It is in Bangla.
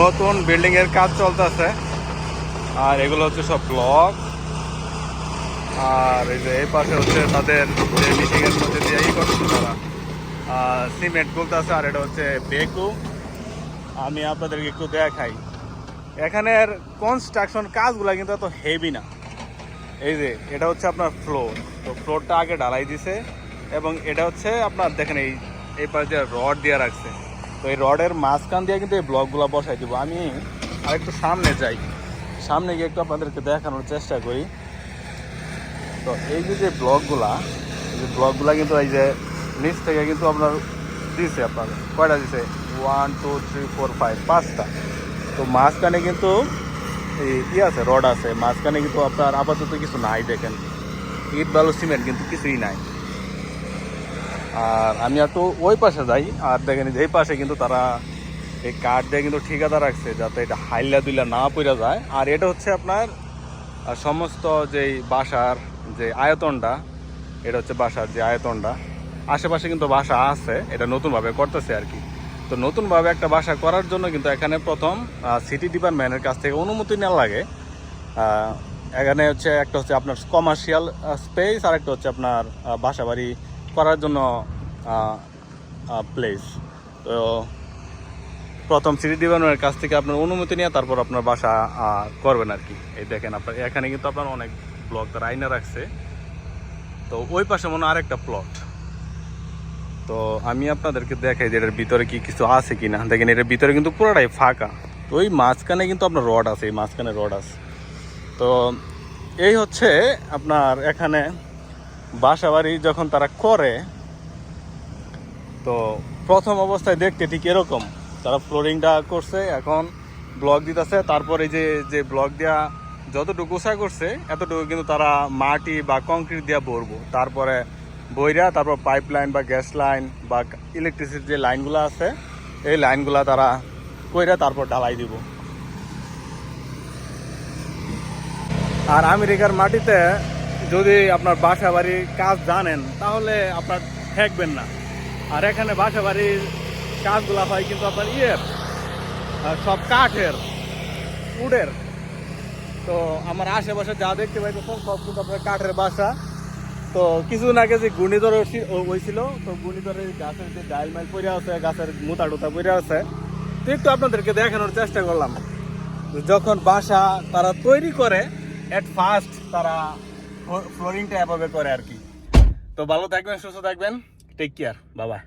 নতুন বিল্ডিং এর কাজ চলতেছে। আর এগুলো হচ্ছে সব ব্লক আর এই যে এই পাশে হচ্ছে তাদের যে মিটিং এর মধ্যে দিয়ে ই করছে তারা। সিমেন্ট গুলতেছে আর এটা হচ্ছে বেকু আমি আপনাদেরকে একটু দেখাই। এখানের কনস্ট্রাকশন কাজগুলো কিন্তু এত হেভি না। এই যে, এটা হচ্ছে আপনার ফ্লোর তো ফ্লোরটা আগে ঢালাই দিছে। এবং এটা হচ্ছে আপনার দেখেন এই এই পাশে রড দিয়ে রাখছে। তো এই রডের মাঝখান দিয়ে কিন্তু এই ব্লকগুলো বসাই দিব। আমি আরেকটু সামনে যাই। সামনে গিয়ে একটু আপনাদেরকে দেখানোর চেষ্টা করি। তো এই যে যে ব্লকগুলা, এই যে ব্লকগুলা কিন্তু এই যে নিচ থেকে কিন্তু আপনার দিছে আপনার, কয়টা দিছে? One two three four five পাঁচটা। তো মাঝখানে কিন্তু এই ই আছে, রড আছে। মাঝখানে কিন্তু আপনার আপাতত কিছু নাই দেখেন। ইট বালু সিমেন্ট কিন্তু কিছুই নাই। আর আমি একটু ওই পাশে যাই। আর দেখেন যে পাশে কিন্তু তারা এই কাঠ দিয়ে কিন্তু ঠিকাদার রাখছে যাতে এটা হাইলা দুইলা না পড়ে যায়। আর এটা হচ্ছে আপনার সমস্ত যেই বাসার যে আয়তনটা এটা হচ্ছে বাসার যে আয়তনটা। আশেপাশে কিন্তু বাসা আছে এটা নতুনভাবে করতেছে আর কি। তো নতুনভাবে একটা বাসা করার জন্য কিন্তু এখানে প্রথম সিটি ডিপার্টমেন্টের কাছ থেকে অনুমতি নেওয়া লাগে। এখানে হচ্ছে একটা হচ্ছে আপনার কমার্শিয়াল স্পেস আর একটা হচ্ছে আপনার আহ, বাসা বাড়ি করার জন্য প্লেস তো প্রথম সিটি ডিপার্টমেন্টের কাছ থেকে আপনার অনুমতি নিয়ে তারপর আপনার বাসা করবেন আর কি। এই দেখেন আপনার, এখানে কিন্তু আপনার অনেক ব্লক তারা আইনে রাখছে। তো ওই পাশে মনে আরেকটা প্লট তো আমি আপনাদেরকে দেখাই যে এটার ভিতরে কি কিছু আছে কি না দেখেন এটার ভিতরে কিন্তু পুরোটাই ফাঁকা। তো ওই মাঝখানে কিন্তু আপনার রড আছে, এই মাঝখানে রড আছে। তো এই হচ্ছে আপনার এখানে বাসা বাড়ি যখন তারা করে, তো প্রথম অবস্থায় দেখতে ঠিক এরকম। তারা ফ্লোরিংটা করছে, এখন ব্লক দিতেছে। তারপর এই যে যে ব্লক দেওয়া যতটুকু উঁচা করছে, এতটুকু কিন্তু তারা মাটি বা কংক্রিট দিয়ে ভরবো। তারপরে বইরা, তারপর পাইপ লাইন বা গ্যাস লাইন বা ইলেকট্রিসিটির যে লাইনগুলো আছে, এই লাইনগুলো তারা কইরা তারপর ঢালাই দিব। আর আমেরিকার মাটিতে যদি আপনার বাসা বাড়ির কাজ জানেন, তাহলে আপনার ঠেকবেন না। আর এখানে বাসা বাড়ির কাজগুলো হয় কিন্তু আপনার ইয়ের সব কাঠের, উডের। তো আমার আশেপাশে যা দেখতে পাইতেছেন, সব কিন্তু আপনার কাঠের বাসা। তো কিছুদিন আগে যে ঘূর্ণিঝড় হয়েছিল তো ঘূর্ণিঝড়ের গাছের যে ডাইল মাইল পড়ে আছে, গাছের মুতা টুতা পড়ে আছে। তো একটু আপনাদেরকে দেখানোর চেষ্টা করলাম। যখন বাসা তারা তৈরি করে এট ফার্স্ট তারা ফ্লোরিংটা এভাবে করে আর কি। তো ভালো থাকবেন সুস্থ থাকবেন। টেক কেয়ার বাবা